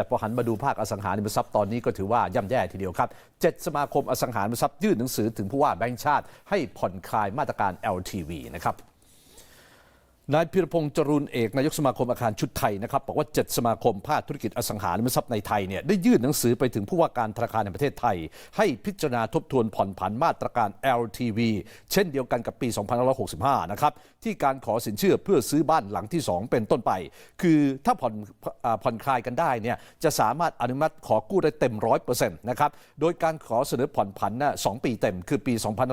แต่พอหันมาดูภาคอสังหาริมทรัพย์ตอนนี้ก็ถือว่าย่ำแย่ทีเดียวครับเจ็ดสมาคมอสังหาริมทรัพย์ยื่นหนังสือถึงผู้ว่าแบงค์ชาติ ให้ผ่อนคลายมาตรการ LTV นะครับ นายพิรพงษ์จรูนเอกนายกสมาคมอาคารชุดไทยนะครับบอกว่า 7 สมาคมภาคธุรกิจอสังหาริมทรัพย์ในไทยเนี่ยได้ยื่นหนังสือไปถึงผู้ว่าการธนาคารแห่งประเทศไทย ให้พิจารณาทบทวนผ่อนผันมาตรการ LTV เช่นเดียวกันกับปี 2565 นะครับ ที่การขอสินเชื่อเพื่อซื้อบ้านหลังที่ 2 เป็นต้นไป คือถ้าผ่อนผ่อนคลายกันได้เนี่ยจะสามารถอนุมัติขอกู้ได้เต็ม 100%นะครับโดยการขอเสนอผ่อนผันน่ะสองปีเต็ม คือปี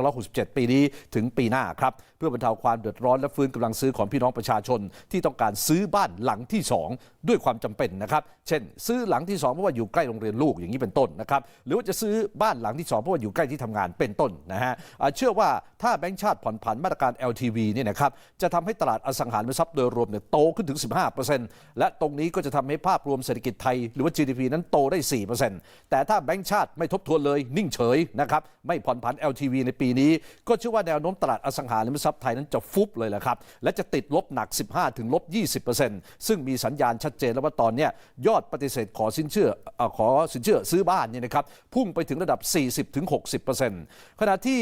2567 ปีนี้ถึงปีหน้าครับเพื่อบรรเทาความเดือดร้อนและฟื้นกำลังซื้อของพี่น้ององประชาชนที่ต้องการซื้อบ้านหลังที่ 2 ด้วยความจำเป็นนะครับ เช่น ซื้อหลังที่ 2 เพราะว่าอยู่ใกล้โรงเรียนลูกอย่างนี้เป็นต้นนะครับ หรือว่าจะซื้อบ้านหลังที่ 2 เพราะว่าอยู่ใกล้ที่ทำงานเป็นต้นนะฮะเชื่อว่าถ้าแบงก์ชาติผ่อนผันมาตรการ LTV เนี่ยนะครับจะทำให้ตลาดอสังหาริมทรัพย์โดยรวมเนี่ยโตขึ้นถึง 15%และตรงนี้ก็จะทำให้ภาพรวมเศรษฐกิจไทยหรือว่า GDP นั้นโตได้ 4%แต่ถ้าแบงก์ชาติไม่ทบทวนเลยนิ่งเฉยนะครับไม่ผ่อนผัน LTV ในปีนี้ ก็เชื่อว่าแนวโน้มตลาดอสังหาริมทรัพย์ไทยนั้นจะฟุบเลยแหละครับและจะติดลลบหนัก 15 ถึงลบ 20%ซึ่งมีสัญญาณชัดเจนแล้วว่าตอนนี้ยอดปฏิเสธขอสินเชื่อขอสินเชื่อซื้อบ้านเนี่ยนะครับพุ่งไปถึงระดับ 40ถึง60%ขณะที่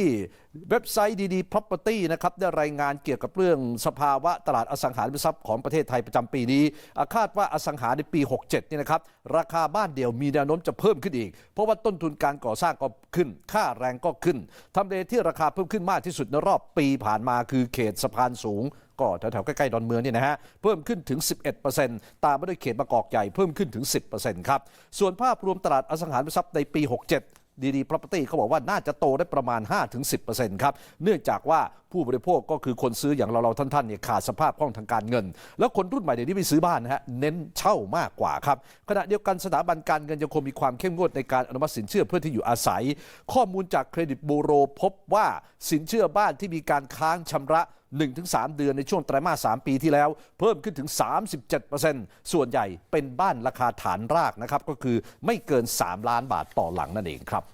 เว็บไซต์ดีๆ Property นะครับได้รายงานเกี่ยวกับเรื่องสภาวะตลาดอสังหาริมทรัพย์ของประเทศไทยประจำปีนี้ คาดว่าอสังหาในปี 67เนี่ยนะครับราคาบ้านเดี่ยวมีแนวโน้มจะเพิ่มขึ้นอีก เพราะว่าต้นทุนการก่อสร้างก็ขึ้น ค่าแรงก็ขึ้นทำเลที่ราคาเพิ่มขึ้นมากที่สุดในรอบปีผ่านมาคือเขตสะพานสูง ก็แถวๆใกล้ๆดอนเมืองเนี่ยนะฮะเพิ่มขึ้นถึง 11%ตามมาด้วยเขตบางกอกใหญ่เพิ่มขึ้นถึง 10%ครับส่วนภาพรวมตลาดอสังหาริมทรัพย์ในปี 67ดีดี property เขาบอกว่าน่าจะโตได้ประมาณ 5-10%ครับ เนื่องจากว่า ผู้บริโภคก็คือคนซื้ออย่างเราๆท่านๆเนี่ยขาดสภาพคล่องทางการเงิน แล้วคนรุ่นใหม่เดี๋ยวนี้ไปซื้อบ้านนะฮะเน้นเช่ามากกว่าครับขณะเดียวกันสถาบันการเงินยังคงมีความเข้มงวดในการอนุมัติสินเชื่อเพื่อที่อยู่อาศัย ข้อมูลจากเครดิตบูโรพบว่าสินเชื่อบ้านที่มีการค้างชำระ1-3 เดือนในช่วงไตรมาส 3 ปีที่แล้ว เพิ่มขึ้นถึง 37%ส่วนใหญ่เป็นบ้านราคาฐานรากนะครับ ก็คือไม่เกิน 3 ล้านบาทต่อหลังนั่นเองครับ